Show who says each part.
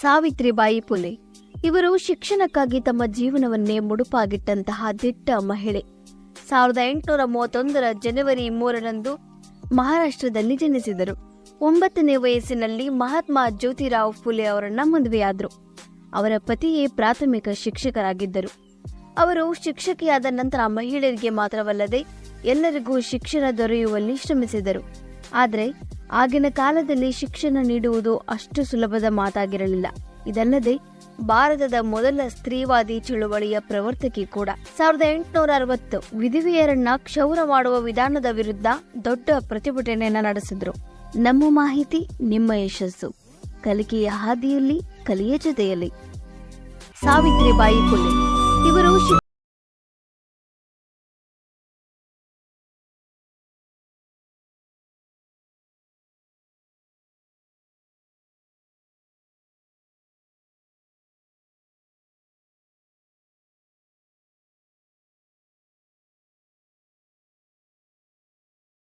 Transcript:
Speaker 1: ಸಾವಿತ್ರಿಬಾಯಿ ಪುಲೆ. ಇವರು ಶಿಕ್ಷಣಕ್ಕಾಗಿ ತಮ್ಮ ಜೀವನವನ್ನೇ ಮುಡುಪಾಗಿಟ್ಟಂತಹ ದಿಟ್ಟ ಮಹಿಳೆ. ಸಾವಿರದ ಎಂಟುನೂರ ಮೂವತ್ತೊಂದರ ಜನವರಿ ಮೂರರಂದು ಮಹಾರಾಷ್ಟ್ರದಲ್ಲಿ ಜನಿಸಿದರು ಒಂಬತ್ತನೇ ವಯಸ್ಸಿನಲ್ಲಿ ಮಹಾತ್ಮ ಜ್ಯೋತಿರಾವ್ ಫುಲೆ ಅವರನ್ನ ಮದುವೆಯಾದರು. ಅವರ ಪತಿಯೇ ಪ್ರಾಥಮಿಕ ಶಿಕ್ಷಕರಾಗಿದ್ದರು. ಅವರು ಶಿಕ್ಷಕಿಯಾದ ನಂತರ ಮಹಿಳೆಯರಿಗೆ ಮಾತ್ರವಲ್ಲದೆ ಎಲ್ಲರಿಗೂ ಶಿಕ್ಷಣ ದೊರೆಯುವಲ್ಲಿ ಶ್ರಮಿಸಿದರು. ಆದರೆ ಆಗಿನ ಕಾಲದಲ್ಲಿ ಶಿಕ್ಷಣ ನೀಡುವುದು ಅಷ್ಟು ಸುಲಭದ ಮಾತಾಗಿರಲಿಲ್ಲ. ಇದಲ್ಲದೆ, ಭಾರತದ ಮೊದಲ ಸ್ತ್ರೀವಾದಿ ಚಳುವಳಿಯ ಪ್ರವರ್ತಕಿ ಕೂಡ. ಸಾವಿರದ ಎಂಟುನೂರ ಅರವತ್ತು ವಿಧವೆಯರನ್ನ ಕ್ಷೌರ ಮಾಡುವ ವಿಧಾನದ ವಿರುದ್ಧ ದೊಡ್ಡ ಪ್ರತಿಭಟನೆಯನ್ನ ನಡೆಸಿದ್ರು. ನಮ್ಮ ಮಾಹಿತಿ, ನಿಮ್ಮ ಯಶಸ್ಸು. ಕಲಿಕೆಯ ಹಾದಿಯಲ್ಲಿ, ಕಲಿಯ ಜೊತೆಯಲ್ಲಿ. ಸಾವಿತ್ರಿಬಾಯಿ ಫುಲೆ ಇವರು